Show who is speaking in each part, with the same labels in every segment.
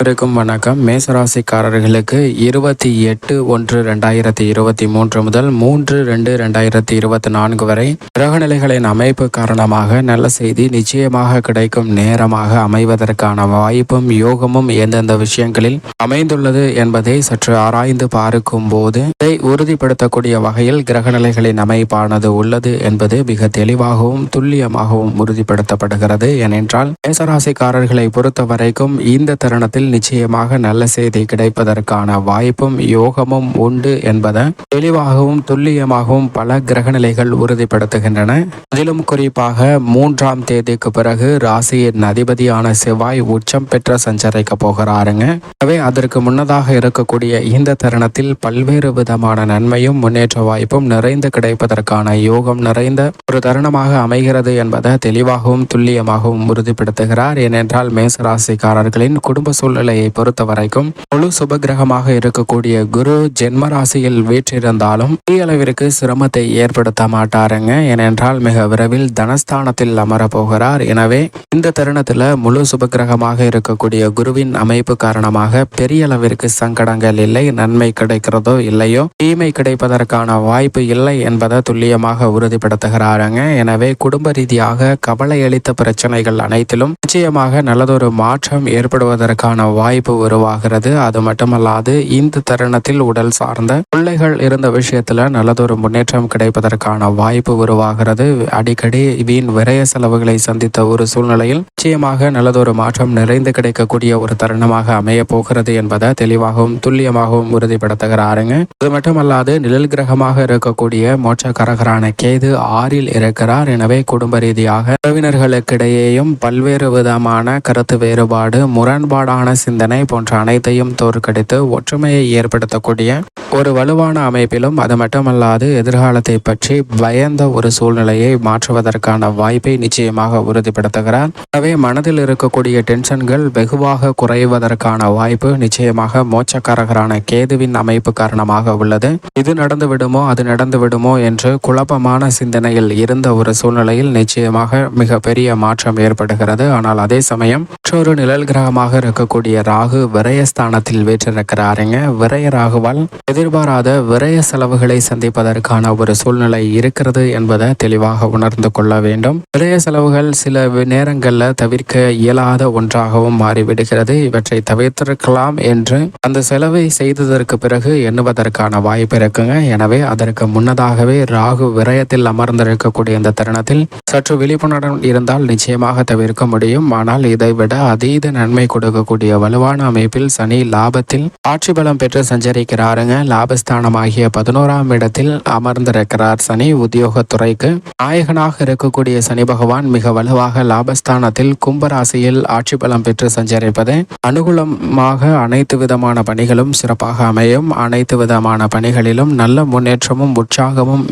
Speaker 1: அனைவருக்கும் வணக்கம். மேசராசிக்காரர்களுக்கு இருபத்தி எட்டு ஒன்று ரெண்டாயிரத்தி இருபத்தி மூன்று முதல் மூன்று ரெண்டு ரெண்டாயிரத்தி இருபத்தி நான்கு வரை கிரகநிலைகளின் அமைப்பு காரணமாக நல்ல செய்தி நிச்சயமாக கிடைக்கும் நேரமாக அமைவதற்கான வாய்ப்பும் யோகமும் எந்தெந்த விஷயங்களில் அமைந்துள்ளது என்பதை சற்று ஆராய்ந்து பார்க்கும் போது இதை உறுதிப்படுத்தக்கூடிய வகையில் கிரகநிலைகளின் அமைப்பானது உள்ளது என்பது மிக தெளிவாகவும் துல்லியமாகவும் உறுதிப்படுத்தப்படுகிறது. ஏனென்றால் மேசராசிக்காரர்களை பொறுத்த வரைக்கும் இந்த தருணத்தில் நிச்சயமாக நல்ல செய்தி கிடைப்பதற்கான வாய்ப்பும் யோகமும் உண்டு என்பதை தெளிவாகவும் துல்லியமாகவும் பல கிரகநிலைகள் உறுதிப்படுத்துகின்றன. அதிலும் குறிப்பாக மூன்றாம் தேதிக்கு பிறகு ராசியின் அதிபதியான செவ்வாய் உச்சம் பெற்ற சஞ்சரிக்க போகிறாருங்க. எனவே அதற்கு முன்னதாக இருக்கக்கூடிய இந்த தருணத்தில் பல்வேறு விதமான நன்மையும் முன்னேற்ற வாய்ப்பும் நிறைந்து கிடைப்பதற்கான யோகம் நிறைந்த ஒரு தருணமாக அமைகிறது என்பதை தெளிவாகவும் துல்லியமாகவும் உறுதிப்படுத்துகிறார். ஏனென்றால் மேசராசிக்காரர்களின் குடும்ப சூழ்நிலையை பொறுத்த வரைக்கும் முழு சுபகிரகமாக இருக்கக்கூடிய குரு ஜென்ம ராசியில் வீற்றிருந்தாலும் பெரிய அளவிற்கு சிரமத்தை ஏற்படுத்த மாட்டாருங்க. ஏனென்றால் மிக விரைவில் தனஸ்தானத்தில் அமரப்போகிறார். எனவே இந்த தருணத்தில் முழு சுபகிரகமாக இருக்கக்கூடிய குருவின் அமைப்பு காரணமாக பெரிய அளவிற்கு சங்கடங்கள் இல்லை நன்மை கிடைக்கிறதோ இல்லையோ தீமை கிடைப்பதற்கான வாய்ப்பு இல்லை என்பதை துல்லியமாக உறுதிப்படுத்துகிறாருங்க. எனவே குடும்ப ரீதியாக கவலை அளித்த பிரச்சனைகள் அனைத்திலும் நிச்சயமாக நல்லதொரு மாற்றம் ஏற்படுவதற்கான வாய்ப்பு உருவாகிறது. அது மட்டுமல்லாது இந்த தருணத்தில் உடல் சார்ந்த பிள்ளைகள் இருந்த விஷயத்துல நல்லதொரு முன்னேற்றம் கிடைப்பதற்கான வாய்ப்பு உருவாகிறது. அடிக்கடி வீண் விரய செலவுகளை சந்தித்த ஒரு சூழ்நிலையில் நிச்சயமாக நல்லதொரு மாற்றம் நிறைந்து கிடைக்கக்கூடிய ஒரு தருணமாக அமைய போகிறது என்பதை தெளிவாகவும் துல்லியமாகவும் உறுதிப்படுத்துகிறாருங்க. அது மட்டுமல்லாது நிழல் கிரகமாக இருக்கக்கூடிய மோட்சக்காரகரான கேது ஆறில் இருக்கிறார். எனவே குடும்ப ரீதியாக உறவினர்களுக்கிடையேயும் பல்வேறு விதமான கருத்து வேறுபாடு முரண்பாடான சிந்தனை போன்ற அனைத்தையும் தோற்கடித்து ஒற்றுமையை ஏற்படுத்தக்கூடிய ஒரு வலுவான அமைப்பிலும் அது மட்டுமல்லாது எதிர்காலத்தை பற்றி பயந்த ஒரு சூழ்நிலையை மாற்றுவதற்கான வாய்ப்பை நிச்சயமாக உறுதிப்படுத்துகிறார். எனவே மனதில் இருக்கக்கூடிய டென்ஷன்கள் வெகுவாக குறைவதற்கான வாய்ப்பு நிச்சயமாக மோச்சக்காரகரான கேதுவின் அமைப்பு காரணமாக உள்ளது. இது நடந்து விடுமோ அது நடந்து விடுமோ என்று குழப்பமான சிந்தனையில் இருந்த ஒரு சூழ்நிலையில் நிச்சயமாக மிகப்பெரிய மாற்றம் ஏற்படுகிறது. ஆனால் அதே சமயம் மற்றொரு நிழல் கிரகமாக இருக்கக்கூடிய ராகு விரயஸ்தானத்தில் வீற்றிருக்கிறாருங்க. விரய ராகுவால் எதிர்பாராத விரய செலவுகளை சந்திப்பதற்கான ஒரு சூழ்நிலை இருக்கிறது என்பதை தெளிவாக உணர்ந்து கொள்ள வேண்டும். விரய செலவுகள் சில நேரங்களில் தவிர்க்க இயலாத ஒன்றாகவும் மாறிவிடுகிறது. இவற்றை தவிர்த்திருக்கலாம் என்று அந்த செலவை செய்ததற்கு பிறகு எண்ணுவதற்கான வாய்ப்பு இருக்குங்க. எனவே அதற்கு முன்னதாகவே ராகு விரயத்தில் அமர்ந்திருக்கக்கூடிய இந்த தருணத்தில் சற்று விழிப்புணர்வு இருந்தால் நிச்சயமாக தவிர்க்க முடியும். ஆனால் இதை விட அதீத நன்மை கொடுக்கக்கூடிய வலுவான அமைப்பில் சனி லாபத்தில் ஆட்சி பலம் பெற்று சஞ்சரிக்கிறாருங்க. லாபஸ்தானமாகிய பதினோராம் இடத்தில் அமர்ந்திருக்கிறார் சனி உத்தியோகத்துறைக்கு. நாயகனாக இருக்கக்கூடிய சனி பகவான் மிக வலுவாக லாபஸ்தானத்தில் கும்பராசியில் ஆட்சி பலம் பெற்று சஞ்சரிப்பது அனுகூலமாக அனைத்து விதமான பணிகளும் சிறப்பாக அமையும். அனைத்து விதமான பணிகளிலும் நல்ல முன்னேற்றமும் உற்சாகமும்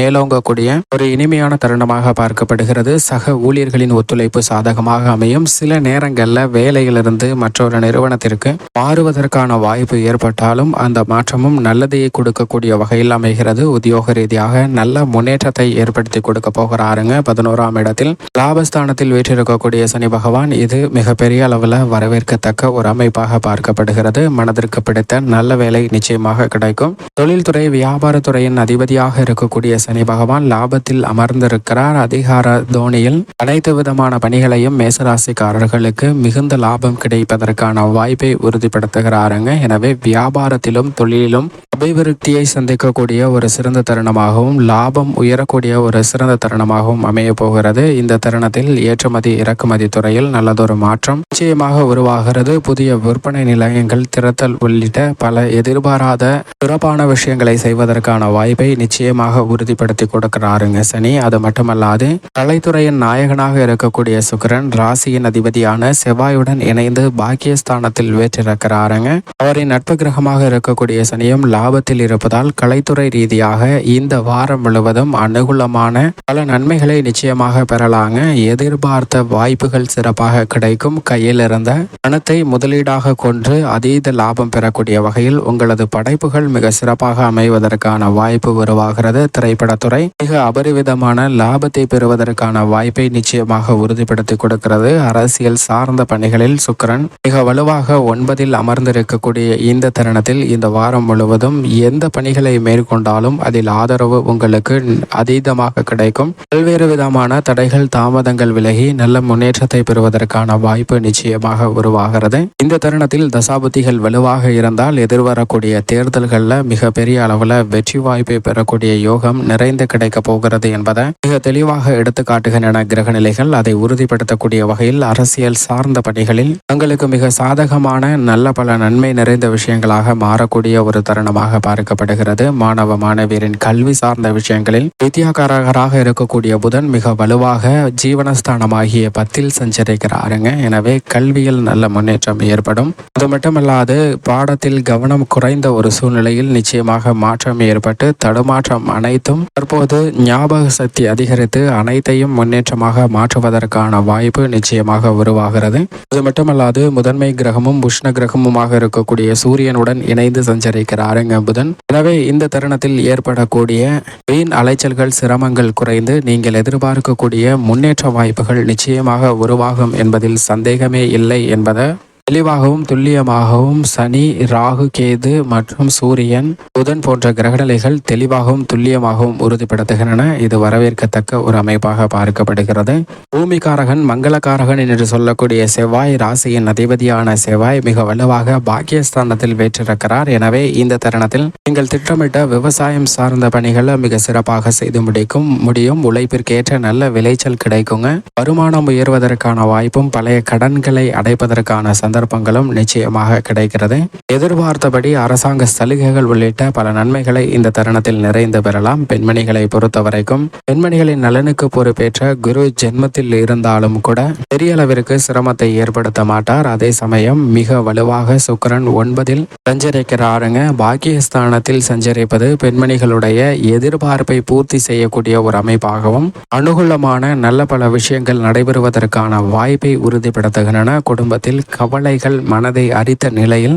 Speaker 1: மேலோங்கக்கூடிய ஒரு இனிமையான தருணமாக பார்க்கப்படுகிறது. சக ஊழியர்களின் ஒத்துழைப்பு சாதகமாக அமையும். சில நேரங்களில் வேலையிலிருந்து ஒரு நிறுவனத்திற்கு மாறுவதற்கான வாய்ப்பு ஏற்பட்டாலும் அந்த மாற்றமும் நல்லதையே கொடுக்கக்கூடிய வகையில் அமைகிறது. உத்தியோக ரீதியாக நல்ல முன்னேற்றத்தை ஏற்படுத்தி கொடுக்க போகிறாருங்க பதினோராம் இடத்தில் லாபஸ்தானத்தில் வீற்றிருக்கக்கூடிய சனி பகவான் இது மிகப்பெரிய அளவில் வரவேற்கத்தக்க ஒரு அமைப்பாக பார்க்கப்படுகிறது. மனதிற்கு பிடித்த நல்ல வேலை நிச்சயமாக கிடைக்கும். தொழில்துறை வியாபாரத்துறையின் அதிபதியாக இருக்கக்கூடிய சனி பகவான் லாபத்தில் அமர்ந்திருக்கிறார். அதிகார தோனியில் அனைத்து விதமான பணிகளையும் மேசராசிக்காரர்களுக்கு மிகுந்த லாபம் கிடைப்பதற்கான வாய்ப்பை உறுதிப்படுத்துகிறாருங்க. எனவே வியாபாரத்திலும் தொழிலிலும் அபிவிருத்தியை சந்திக்கக்கூடிய ஒரு சிறந்த தருணமாகவும் லாபம் உயரக்கூடிய ஒரு சிறந்த தருணமாகவும் அமைய போகிறது இந்த தருணத்தில் ஏற்றுமதி இறக்குமதி துறையில் நல்லதொரு மாற்றம் நிச்சயமாக உருவாகிறது. புதிய விற்பனை நிலையங்கள் திறத்தல் உள்ளிட்ட பல எதிர்பாராத சிறப்பான விஷயங்களை செய்வதற்கான வாய்ப்பை நிச்சயமாக உறுதிப்படுத்தி கொடுக்கிறாருங்க சனி. அது மட்டுமல்லாது கலைத்துறையின் நாயகனாக இருக்கக்கூடிய சுக்கரன் ராசியின் அதிபதியான செவ்வாயுடன் இணைந்து பாக்கியஸ்தானத்தில் வேற்றிருக்கிறாருங்க. அவரின் நட்பு கிரகமாக இருக்கக்கூடிய சனியும் லாபத்தில் இருப்பதால் கலைத்துறை ரீதியாக இந்த வாரம் முழுவதும் அனுகூலமான பல நன்மைகளை நிச்சயமாக பெறலாங்க. எதிர்பார்த்த வாய்ப்புகள் சிறப்பாக கிடைக்கும். கையில் இருந்த பணத்தை முதலீடாக கொண்டு அதீத லாபம் பெறக்கூடிய வகையில் உங்களது படைப்புகள் மிக சிறப்பாக அமைவதற்கான வாய்ப்பு உருவாகிறது. திரைப்படத்துறை மிக அபரிவிதமான லாபத்தை பெறுவதற்கான வாய்ப்பை நிச்சயமாக உறுதிப்படுத்தி கொடுக்கிறது. அரசியல் சார்ந்த பணிகளில் சுக்கரன் மிக வலுவாக ஒன்பதில் அமர்ந்திருக்கக்கூடிய இந்த தருணத்தில் இந்த வாரம் முழுவதும் எந்த பணிகளை மேற்கொண்டாலும் அதில் ஆதரவு உங்களுக்கு அதீதமாக கிடைக்கும். பல்வேறு விதமான தடைகள் தாமதங்கள் விலகி நல்ல முன்னேற்றத்தை பெறுவதற்கான வாய்ப்பு நிச்சயமாக உருவாகிறது. இந்த தருணத்தில் தசாபுத்திகள் வலுவாக இருந்தால் எதிர்வரக்கூடிய தேர்தல்களில் மிக பெரிய அளவில் வெற்றி வாய்ப்பை பெறக்கூடிய யோகம் நிறைந்து கிடைக்க போகிறது என்பதை மிக தெளிவாக எடுத்து காட்டுகின்றன கிரக நிலைகள் அதை உறுதிப்படுத்தக்கூடிய வகையில் அரசியல் சார்ந்த பணிகளில் தங்களுக்கு மிக சாதகமான நல்ல பல நன்மை நிறைந்த விஷயங்களாக மாறக்கூடிய ஒரு தருணமாக பார்க்கப்படுகிறது. மாணவ மாணவியரின் கல்வி சார்ந்த விஷயங்களில் வித்யாகாரகராக இருக்கக்கூடிய புதன் மிக வலுவாக ஜீவனஸ்தானமாகிய பத்தில் சஞ்சரிக்கிறாருங்க. எனவே கல்வியில் நல்ல முன்னேற்றம் ஏற்படும். அது மட்டுமல்லாது பாடத்தில் கவனம் குறைந்த ஒரு சூழ்நிலையில் நிச்சயமாக மாற்றம் ஏற்பட்டு தடுமாற்றம் அனைத்தும் தற்போது ஞாபக சக்தி அதிகரித்து அனைத்தையும் முன்னேற்றமாக மாற்றுவதற்கான வாய்ப்பு நிச்சயமாக உருவாகிறது. அது மட்டுமல்லாது முதன்மை கிரகமும் உஷ்ண கிரகமுமாக இருக்கக்கூடிய சூரியனுடன் இணைந்து சஞ்சரிக்கிறாருங்க புதன். எனவே இந்த தருணத்தில் ஏற்படக்கூடிய வீண் அலைச்சல்கள் சிரமங்கள் குறைந்து நீங்கள் எதிர்பார்க்கக்கூடிய முன்னேற்ற வாய்ப்புகள் நிச்சயமாக உருவாகும் என்பதில் சந்தேகமே இல்லை என்பதை தெளிவாகவும் துல்லியமாகவும் சனி ராகு கேது மற்றும் சூரியன் புதன் போன்ற கிரகநிலைகள் தெளிவாகவும் துல்லியமாகவும் உறுதிப்படுத்துகின்றன. இது வரவேற்கத்தக்க ஒரு அமைப்பாக பார்க்கப்படுகிறது. பூமிகாரகன் மங்களகாரகன் என்று சொல்லக்கூடிய செவ்வாய் ராசியின் அதிபதியான செவ்வாய் மிக வலுவாக பாக்கியஸ்தானத்தில் வேற்றிருக்கிறார். எனவே இந்த தருணத்தில் நீங்கள் திட்டமிட்ட விவசாயம் சார்ந்த பணிகளை மிக சிறப்பாக செய்து முடிக்கும் முடியும். உழைப்பிற்கேற்ற நல்ல விளைச்சல் கிடைக்குங்க. வருமானம் உயர்வதற்கான வாய்ப்பும் பழைய கடன்களை அடைப்பதற்கான சந்தர்ப்பங்களும் நிச்சயமாக கிடைக்கிறது. எதிர்பார்த்தபடி அரசாங்க சலுகைகள் உள்ளிட்ட பல நன்மைகளை இந்த தருணத்தில் நிறைந்து பெறலாம். பெண்மணிகளை பொறுத்த வரைக்கும் பெண்மணிகளின் நலனுக்கு பொறுப்பேற்ற குரு ஜென்மத்தில் இருந்தாலும் கூட பெரிய அளவிற்கு சிரமத்தை ஏற்படுத்த மாட்டார். அதே சமயம் மிக வலுவாக சுக்கிரன் ஒன்பதில் சஞ்சரிக்கிறாருங்க. பாக்கியஸ்தானத்தில் சஞ்சரிப்பது பெண்மணிகளுடைய எதிர்பார்ப்பை பூர்த்தி செய்யக்கூடிய ஒரு அமைப்பாகவும் அனுகூலமான நல்ல பல விஷயங்கள் நடைபெறுவதற்கான வாய்ப்பை உறுதிப்படுத்துகின்றன. குடும்பத்தில் கவலைகள் மனதை அரித்த நிலையில்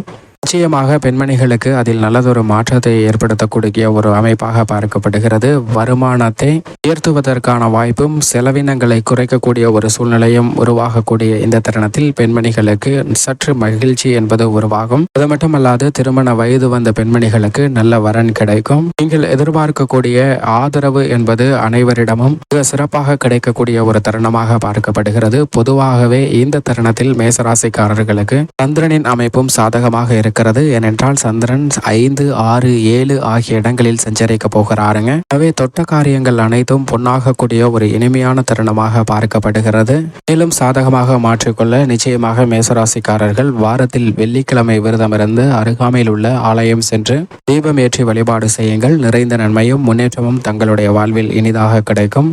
Speaker 1: நிச்சயமாக பெண்மணிகளுக்கு அதில் நல்லதொரு மாற்றத்தை ஏற்படுத்தக்கூடிய ஒரு அமைப்பாக பார்க்கப்படுகிறது. வருமானத்தை உயர்த்துவதற்கான வாய்ப்பும் செலவினங்களை குறைக்கக்கூடிய ஒரு சூழ்நிலையும் உருவாகக்கூடிய இந்த தருணத்தில் பெண்மணிகளுக்கு சற்று மகிழ்ச்சி என்பது உருவாகும். அது மட்டுமல்லாது திருமண வயது வந்த பெண்மணிகளுக்கு நல்ல வரன் கிடைக்கும். நீங்கள் எதிர்பார்க்கக்கூடிய ஆதரவு என்பது அனைவரிடமும் மிக சிறப்பாக கிடைக்கக்கூடிய ஒரு தருணமாக பார்க்கப்படுகிறது. பொதுவாகவே இந்த தருணத்தில் மேசராசிக்காரர்களுக்கு சந்திரனின் அமைப்பும் சாதகமாக இருக்கிறது ஏனென்றால் சந்திரன் ஐந்து ஆறு ஏழு ஆகிய இடங்களில் சஞ்சரிக்க போகிறாருங்க. எனவே தொட்ட காரியங்கள் அனைத்தும் பொன்னாகக்கூடிய ஒரு இனிமையான தருணமாக பார்க்கப்படுகிறது. மேலும் சாதகமாக மாற்றிக்கொள்ள நிச்சயமாக மேசராசிக்காரர்கள் வாரத்தில் வெள்ளிக்கிழமை விரதம் இருந்து அருகாமையில் உள்ள ஆலயம் சென்று தீபம் ஏற்றி வழிபாடு செய்யுங்கள். நிறைந்த நன்மையும் முன்னேற்றமும் தங்களுடைய வாழ்வில் இனிதாக கிடைக்கும்.